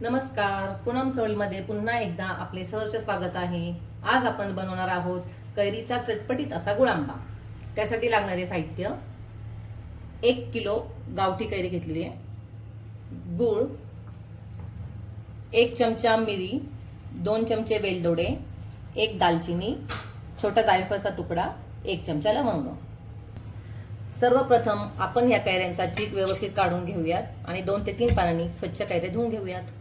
नमस्कार पूनम सोळीमध्ये पुन्हा एकदा आपले सहर्ष स्वागत आहे. आज आपण बनवणार आहोत कैरीचा चटपटीत असा गुळांबा. त्यासाठी लागणारे साहित्य एक किलो गावठी कैरी घेतलेली आहे. गूळ एक चमचा मिरी दोन चमचे वेलदोडे एक दालचिनी छोटा जायफळचा तुकडा एक चमचा लवंग. सर्वप्रथम आपण या कैऱ्यांचा चीक व्यवस्थित काढून घेऊयात आणि दोन ते तीन पानांनी स्वच्छ कैऱ्या धुवून घेऊयात.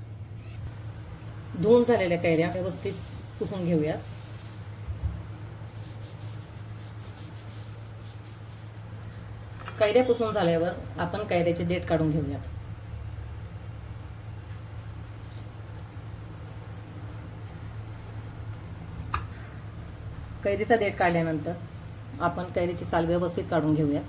धुवून झालेल्या कैऱ्या व्यवस्थित पुसून घेऊयात. कैऱ्या पुसून झाल्यावर आपण कैऱ्याचे देठ काढून घेऊयात. कैरीचा देठ काढल्यानंतर आपण कैरीची साल व्यवस्थित काढून घेऊयात.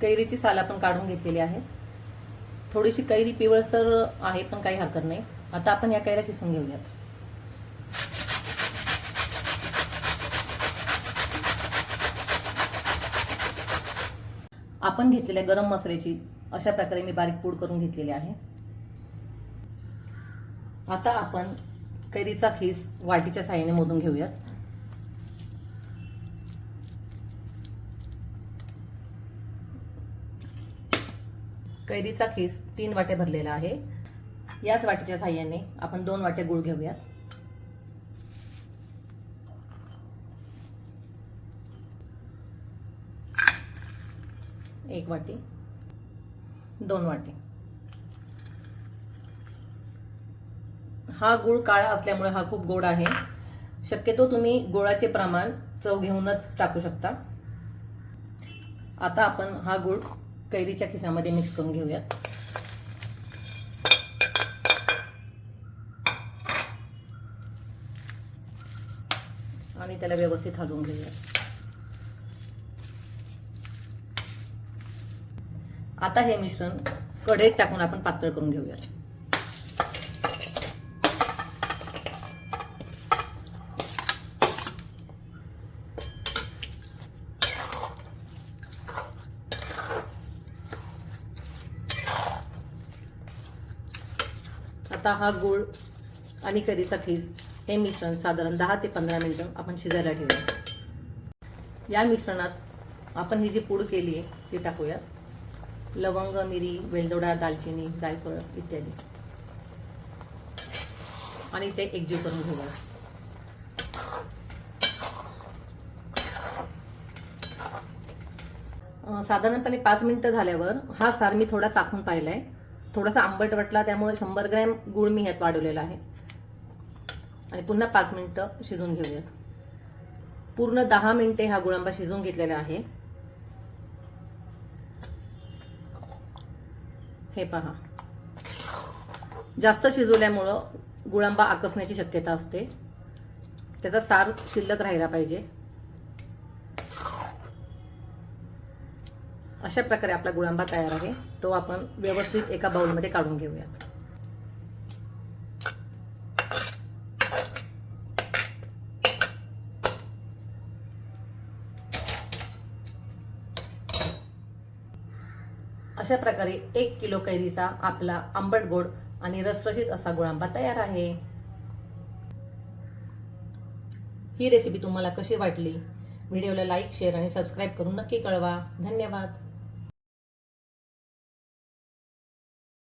कैरीची साल आपण काढून घेतलेली आहे. थोडीशी कैरी पिवळसर आहे पण काही हरकत नाही. आता आपण या कैऱ्या किसून घेऊयात. आपण घेतलेल्या गरम मसाल्याची अशा प्रकारे मी बारीक पूड करून घेतलेली आहे. आता आपण कैरीचा खीस वाटीच्या साह्याने मोदून घेऊयात. कैरीचा खीस तीन वाटे भरलेला आहे. याच वाटेच्या साह्याने आपण दोन वाटे गुळ घेऊयात. एक वाटी दोन वाटी. हा गुळ काळा असल्यामुळे हा खूप गोड आहे. शक्यतो तुम्ही गुळाचे प्रमाण चव घेऊनच टाकू शकता. आता आपण हा गुळ कैरीच्या खिसामध्ये मिक्स करून घेऊयात. आणि त्याला व्यवस्थित हलवून घेऊयात. आता हे मिश्रण कढईत टाकून आपण पातळ करून घेऊयात. हा गूळ आणि करीचा खीस हे मिश्रण साधारण दहा ते पंधरा मिनटं आपण शिजायला ठेवूया. या मिश्रणात आपण ही जी पूड केली आहे ती टाकूयात. लवंग मिरी वेलदोडा दालचिनी जायफळ इत्यादी. आणि ते एकजीव करून घेऊया. साधारणपणे पाच मिनटं झाल्यावर हा सार मी थोडा चाखून आहे थोडासा आंबट वाटला त्यामुळे शंभर ग्रॅम गुळ मी ह्यात वाढवलेला आहे. आणि पुन्हा पाच मिनटं शिजून घेऊयात. पूर्ण दहा मिनटे हा गुळांबा शिजवून घेतलेला आहे. हे पहा. जास्त शिजवल्यामुळं गुळांबा आकसण्याची शक्यता असते. त्याचा सार शिल्लक राहिला पाहिजे. अशा प्रकारे आपला गुळांबा तयार आहे. तो आपण व्यवस्थित एका बाउलमध्ये काढून घेऊयात अशा प्रकारे एक किलो कैरीचा आपला आंबट गोड आणि रसरशीत असा गुळांबा तयार आहे. ही रेसिपी तुम्हाला कशी वाटली? व्हिडिओला लाईक शेअर आणि सबस्क्राईब करून नक्की कळवा. धन्यवाद.